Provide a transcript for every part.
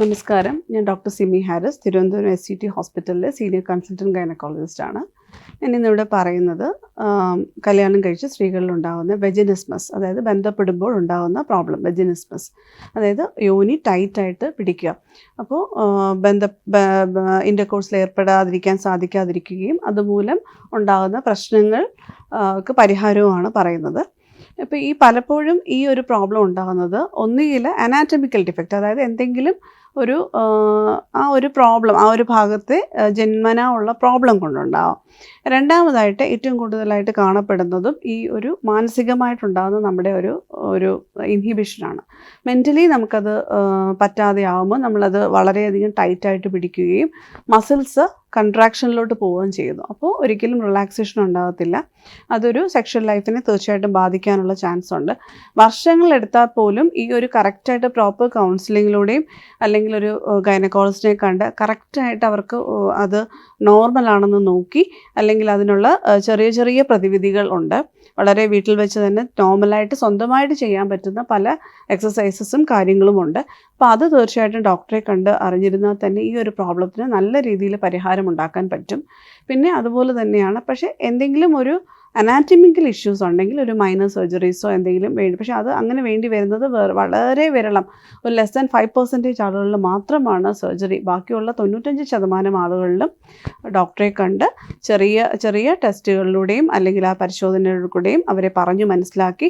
നമസ്കാരം. ഞാൻ doctor Simi Haris Thiruvananthapuram S C T ഹോസ്പിറ്റലിലെ സീനിയർ കൺസൾട്ടന്റ് ഗൈനക്കോളജിസ്റ്റ് ആണ്. ഞാൻ ഇന്നിവിടെ പറയുന്നത് കല്യാണം കഴിച്ച സ്ത്രീകളിൽ ഉണ്ടാകുന്ന വെജിനിസ്മസ് അതായത് ബന്ധപ്പെടുമ്പോൾ ഉണ്ടാകുന്ന പ്രോബ്ലം വെജിനിസ്മസ് അതായത് യോനി ടൈറ്റായിട്ട് പിടിക്കുക. അപ്പോൾ ബന്ധ ഇന്റർകോഴ്സിൽ ഏർപ്പെടാതിരിക്കാൻ സാധിക്കാതിരിക്കുകയും അതുമൂലം ഉണ്ടാകുന്ന പ്രശ്നങ്ങൾക്ക് പരിഹാരവുമാണ് പറയുന്നത്. അപ്പോൾ ഈ പലപ്പോഴും ഈ ഒരു പ്രോബ്ലം ഉണ്ടാകുന്നത് ഒന്നുകിൽ അനാറ്റമിക്കൽ ഡിഫക്റ്റ് അതായത് എന്തെങ്കിലും ഒരു ആ, ഒരു പ്രോബ്ലം ആ ഒരു ഭാഗത്തെ ജന്മന ഉള്ള പ്രോബ്ലം കൊണ്ടുണ്ടാവാം. രണ്ടാമതായിട്ട് ഏറ്റവും കൂടുതലായിട്ട് കാണപ്പെടുന്നതും ഈ ഒരു മാനസികമായിട്ടുണ്ടാകുന്ന നമ്മുടെ ഒരു ഒരു ഇൻഹിബിഷനാണ് മെന്റലി നമുക്കത് പറ്റാതെ പറ്റാതെയാവുമ്പോൾ നമ്മളത് വളരെയധികം ടൈറ്റായിട്ട് പിടിക്കുകയും മസിൽസ് കൺട്രാക്ഷനിലോട്ട് പോവുകയും ചെയ്യുന്നു അപ്പോൾ ഒരിക്കലും റിലാക്സേഷൻ ഉണ്ടാകത്തില്ല അതൊരു സെക്ഷൽ ലൈഫിനെ തീർച്ചയായിട്ടും ബാധിക്കാനുള്ള ചാൻസ് ഉണ്ട്. വർഷങ്ങളെടുത്താൽ പോലും ഈ ഒരു കറക്റ്റായിട്ട് പ്രോപ്പർ കൗൺസിലിങ്ങിലൂടെയും അല്ലെങ്കിൽ ഒരു ഗൈനക്കോളജിസ്റ്റിനെ കണ്ട് കറക്റ്റായിട്ട് അവർക്ക് അത് നോർമൽ ആണെന്ന് നോക്കി അല്ലെങ്കിൽ അതിനുള്ള ചെറിയ ചെറിയ പ്രതിവിധികൾ ഉണ്ട്. വളരെ വീട്ടിൽ വെച്ച് തന്നെ നോർമലായിട്ട് സ്വന്തമായിട്ട് ചെയ്യാൻ പറ്റുന്ന പല എക്സസൈസസും കാര്യങ്ങളുമുണ്ട് അപ്പോൾ അത് തീർച്ചയായിട്ടും ഡോക്ടറെ കണ്ട് അറിഞ്ഞിരുന്നാൽ തന്നെ ഈ ഒരു പ്രോബ്ലത്തിന് നല്ല രീതിയിൽ പരിഹാരം ഉണ്ടാക്കാൻ പറ്റും. പിന്നെ അതുപോലെ തന്നെയാണ് പക്ഷേ എന്തെങ്കിലും ഒരു അനാറ്റമിക്കൽ ഇഷ്യൂസ് ഉണ്ടെങ്കിൽ ഒരു മൈനർ സർജറീസോ എന്തെങ്കിലും വേണ്ടി പക്ഷേ അത് അങ്ങനെ വേണ്ടി വരുന്നത് വളരെ വിരളം. ഒരു ലെസ് ദാൻ ഫൈവ് പെർസെന്റേജ് ആളുകളിൽ മാത്രമാണ് സർജറി ബാക്കിയുള്ള തൊണ്ണൂറ്റഞ്ച് ശതമാനം ആളുകളിലും ഡോക്ടറെ കണ്ട് ചെറിയ ചെറിയ ടെസ്റ്റുകളിലൂടെയും അല്ലെങ്കിൽ ആ പരിശോധനകളിലൂടെയും അവരെ പറഞ്ഞു മനസ്സിലാക്കി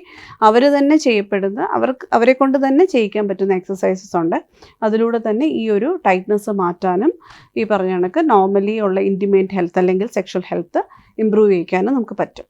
അവർ തന്നെ ചെയ്യപ്പെടുന്ന അവർക്ക് അവരെ കൊണ്ട് തന്നെ ചെയ്യിക്കാൻ പറ്റുന്ന എക്സസൈസസ് ഉണ്ട്. അതിലൂടെ തന്നെ ഈ ഒരു ടൈറ്റ്നസ് മാറ്റാനും ഈ പറഞ്ഞ കണക്ക് നോർമലി ഉള്ള ഇന്റിമേറ്റ് ഹെൽത്ത് അല്ലെങ്കിൽ സെക്ഷൽ ഹെൽത്ത് ഇമ്പ്രൂവ് ചെയ്യിക്കാനും നമുക്ക് പറ്റും.